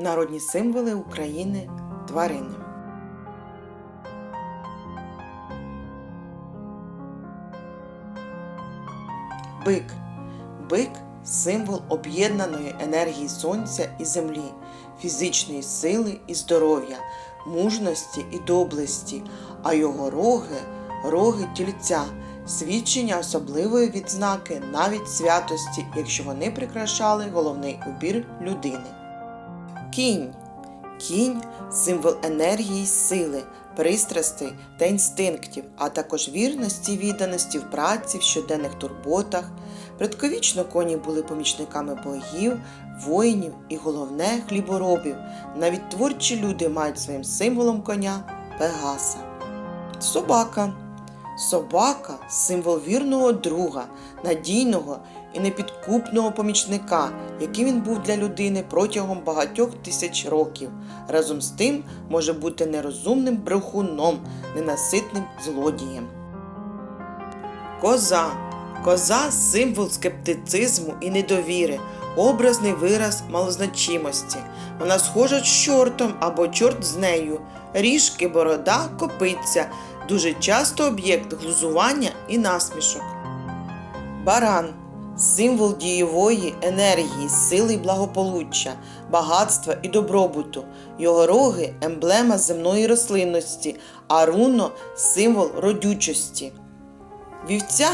Народні символи України тварини. Бик. Бик символ об'єднаної енергії сонця і землі, фізичної сили і здоров'я, мужності і доблесті, а його роги роги тільця, свідчення особливої відзнаки навіть святості, якщо вони прикрашали головний убір людини. Кінь. Кінь символ енергії сили, пристрастей та інстинктів, а також вірності відданості в праці, в щоденних турботах. Предковічно коні були помічниками богів, воїнів і головне хліборобів. Навіть творчі люди мають своїм символом коня Пегаса. Собака. Собака символ вірного друга, надійного і непідкупного помічника, яким він був для людини протягом багатьох тисяч років. Разом з тим може бути нерозумним брехуном, ненаситним злодієм. Коза. Коза символ скептицизму і недовіри, образний вираз малозначимості. Вона схожа з чортом або чорт з нею, ріжки, борода, копиця, дуже часто об'єкт глузування і насмішок. Баран символ дієвої енергії, сили й благополуччя, багатства і добробуту. Його роги емблема земної рослинності, а руно символ родючості. Вівця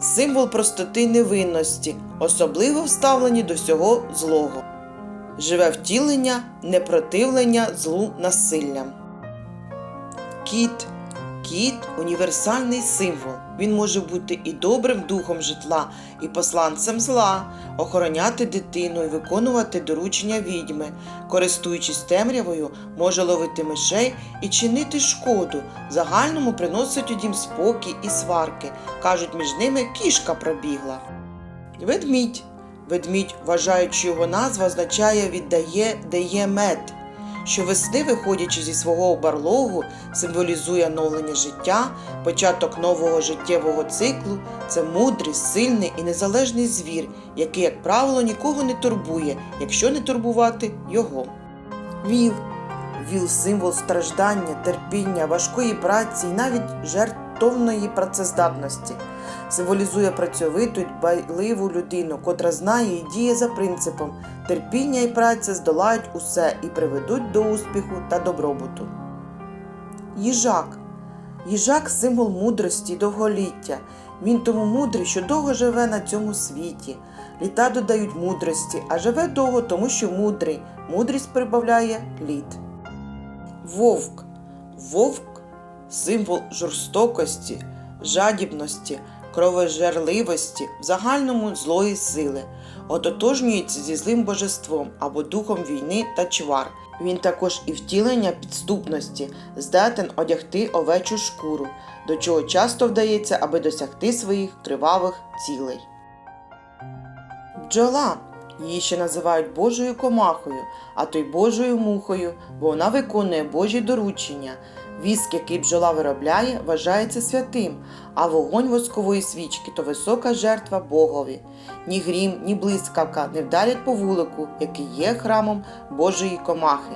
символ простоти невинності, особливо вставлені до всього злого. Живе втілення, непротивлення злу насиллям. Кіт. Кіт універсальний символ. Він може бути і добрим духом житла, і посланцем зла, охороняти дитину і виконувати доручення відьми, користуючись темрявою, може ловити мишей і чинити шкоду. Загальному приносить у дім спокій і сварки. Кажуть, між ними кішка пробігла. Ведмідь. Ведмідь, вважаючи його назва, означає віддає, дає мед що весни, виходячи зі свого барлогу, символізує оновлення життя, початок нового життєвого циклу, це мудрий, сильний і незалежний звір, який, як правило, нікого не турбує, якщо не турбувати його. Віл Віл символ страждання, терпіння, важкої праці і навіть жертовної працездатності. Символізує працьовиту й дбайливу людину, котра знає і діє за принципом терпіння і праця здолають усе і приведуть до успіху та добробуту. Їжак Їжак символ мудрості й довголіття. Він тому мудрий, що довго живе на цьому світі. Літа додають мудрості, а живе довго, тому що мудрий. Мудрість прибавляє літ. Вовк. Вовк символ жорстокості, жадібності, кровожерливості, в загальному злої сили, ототожнюється зі злим божеством або духом війни та чвар. Він також і втілення підступності, здатен одягти овечу шкуру, до чого часто вдається, аби досягти своїх тривалих цілей. Бджола Її ще називають Божою комахою, а то й Божою мухою, бо вона виконує Божі доручення. Віск, який бджола виробляє, вважається святим, а вогонь воскової свічки то висока жертва Богові. Ні грім, ні блискавка не вдарять по вулику, який є храмом Божої комахи.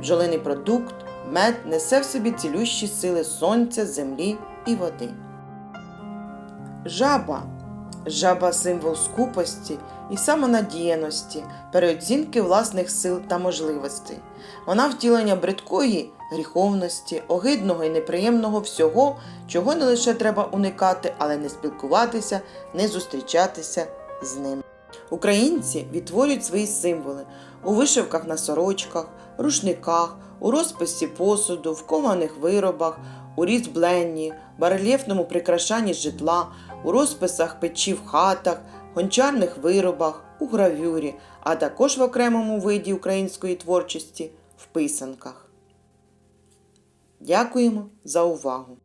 Бджолиний продукт, мед несе в собі цілющі сили сонця, землі і води. Жаба Жаба символ скупості і самонадіяності, переоцінки власних сил та можливостей. Вона втілення бридкої гріховності, огидного і неприємного всього, чого не лише треба уникати, але не спілкуватися, не зустрічатися з ним. Українці відтворюють свої символи у вишивках на сорочках, рушниках, у розписі посуду, в кованих виробах, у різьбленні, барельєфному прикрашанні житла, у розписах печі в хатах, гончарних виробах, у гравюрі, а також в окремому виді української творчості в писанках. Дякуємо за увагу!